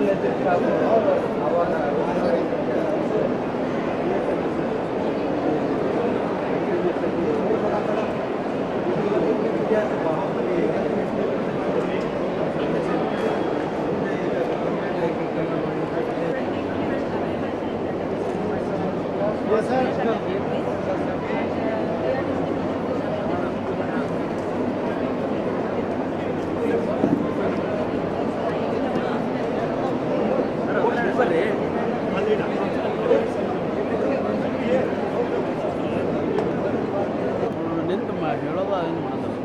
Yes, sir. ಏನು ಮಾಡೋದು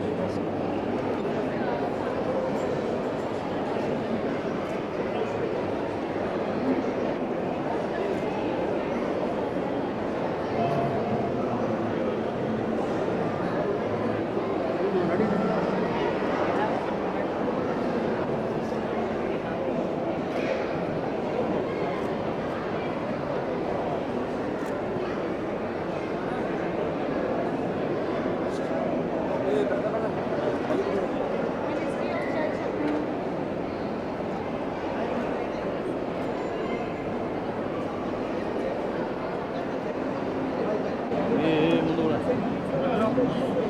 Gracias.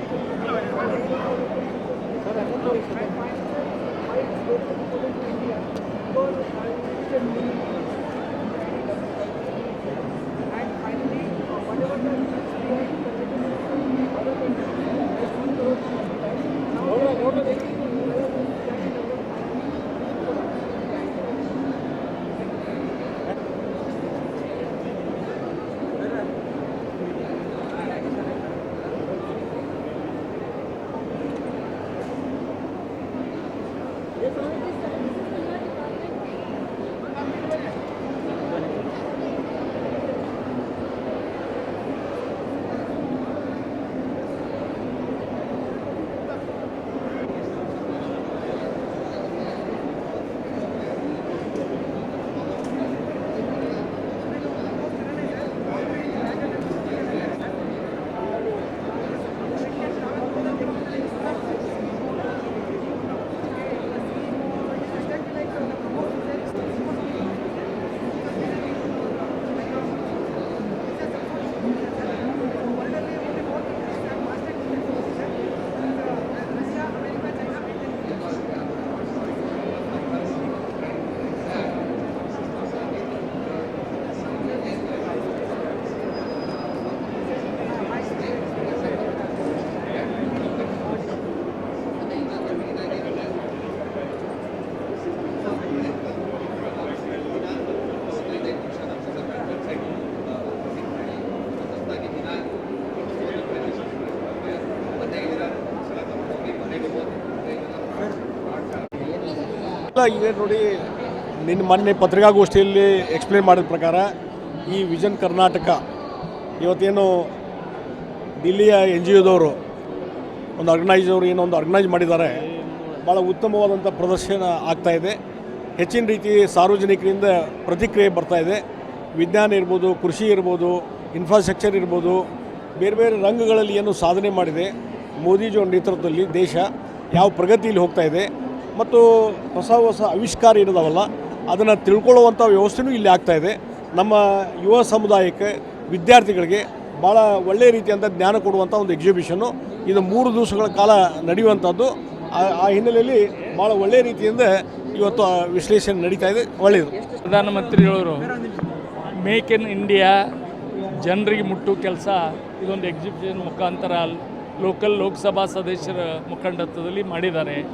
ಈಗ ನೋಡಿ ನಿನ್ನ ಮೊನ್ನೆ ಪತ್ರಿಕಾಗೋಷ್ಠಿಯಲ್ಲಿ ಎಕ್ಸ್ಪ್ಲೇನ್ ಮಾಡಿದ ಪ್ರಕಾರ ಈ ವಿಜನ್ ಕರ್ನಾಟಕ, ಇವತ್ತೇನು ದಿಲ್ಲಿಯ ಎನ್ ಜಿ ಒದವರು ಒಂದು ಅವರು ಏನೋ ಒಂದು ಆರ್ಗನೈಸ್ ಮಾಡಿದ್ದಾರೆ ಭಾಳ ಉತ್ತಮವಾದಂಥ ಪ್ರದರ್ಶನ ಆಗ್ತಾ ಇದೆ. ಹೆಚ್ಚಿನ ರೀತಿ ಸಾರ್ವಜನಿಕರಿಂದ ಪ್ರತಿಕ್ರಿಯೆ ಬರ್ತಾ ಇದೆ. ವಿಜ್ಞಾನ ಇರ್ಬೋದು, ಕೃಷಿ ಇರ್ಬೋದು ಇನ್ಫ್ರಾಸ್ಟ್ರಕ್ಚರ್ ಇರ್ಬೋದು, ಬೇರೆ ಬೇರೆ ರಂಗಗಳಲ್ಲಿ ಏನು ಸಾಧನೆ ಮಾಡಿದೆ. ಮೋದಿಜಿಯವರ ನೇತೃತ್ವದಲ್ಲಿ ದೇಶ ಯಾವ ಪ್ರಗತಿಯಲ್ಲಿ ಹೋಗ್ತಾ ಇದೆ. ಮತ್ತು ಹೊಸ ಹೊಸ ಆವಿಷ್ಕಾರ ಏನಿದಾವಲ್ಲ ಅದನ್ನು ತಿಳ್ಕೊಳ್ಳುವಂಥ ವ್ಯವಸ್ಥೆನೂ ಇಲ್ಲಿ ಆಗ್ತಾ ಇದೆ. ನಮ್ಮ ಯುವ ಸಮುದಾಯಕ್ಕೆ, ವಿದ್ಯಾರ್ಥಿಗಳಿಗೆ ಭಾಳ ಒಳ್ಳೆಯ ರೀತಿಯಂಥ ಜ್ಞಾನ ಕೊಡುವಂಥ ಒಂದು ಎಕ್ಸಿಬಿಷನ್ನು ಇದು ಮೂರು ದಿವಸಗಳ ಕಾಲ ನಡೆಯುವಂಥದ್ದು ಆ- ಹಿನ್ನೆಲೆಯಲ್ಲಿ ಭಾಳ ಒಳ್ಳೆಯ ರೀತಿಯಿಂದ ಇವತ್ತು ವಿಶ್ಲೇಷಣೆ ನಡೀತಾ ಇದೆ. ಒಳ್ಳೆಯದು. ಪ್ರಧಾನಮಂತ್ರಿಗಳವರು, ಮೇಕ್ ಇನ್ ಇಂಡಿಯಾ ಜನರಿಗೆ ಮುಟ್ಟು ಕೆಲಸ ಇದೊಂದು ಎಕ್ಸಿಬಿಷನ್ ಮುಖಾಂತರ ಲೋಕಲ್ ಲೋಕಸಭಾ ಸದಸ್ಯರ ಮುಖಂಡತ್ವದಲ್ಲಿ ಮಾಡಿದ್ದಾರೆ.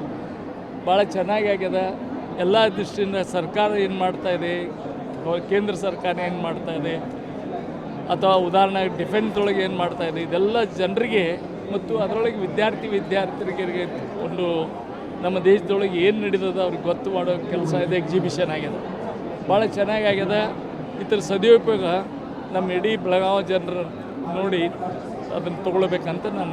ಭಾಳ ಚೆನ್ನಾಗಿ ಆಗ್ಯದ. ಎಲ್ಲ ದೃಷ್ಟಿಯಿಂದ ಸರ್ಕಾರ ಏನು ಮಾಡ್ತಾ ಇದೆ ಕೇಂದ್ರ ಸರ್ಕಾರ ಏನು ಮಾಡ್ತಾ ಇದೆ, ಅಥವಾ ಉದಾಹರಣೆಗೆ ಡಿಫೆನ್ಸ್ ಒಳಗೆ ಏನು ಮಾಡ್ತಾ ಇದೆ, ಇದೆಲ್ಲ ಜನರಿಗೆ ಮತ್ತು ಅದರೊಳಗೆ ವಿದ್ಯಾರ್ಥಿ ವಿದ್ಯಾರ್ಥಿಗಳಿಗೆ ಒಂದು ನಮ್ಮ ದೇಶದೊಳಗೆ ಏನು ನಡೀತದ ಅವ್ರಿಗೆ ಗೊತ್ತು ಮಾಡೋ ಕೆಲಸ ಇದೆ ಎಕ್ಸಿಬಿಷನ್ ಆಗ್ಯದ. ಭಾಳ ಚೆನ್ನಾಗಿ ಆಗ್ಯದ. ಇತರ ಸದುಪಯೋಗ ನಮ್ಮ ಇಡೀ ಬೆಳಗಾವಿ ಜನರು ನೋಡಿ ಅದನ್ನು ತೊಗೊಳ್ಬೇಕಂತ ನಾನು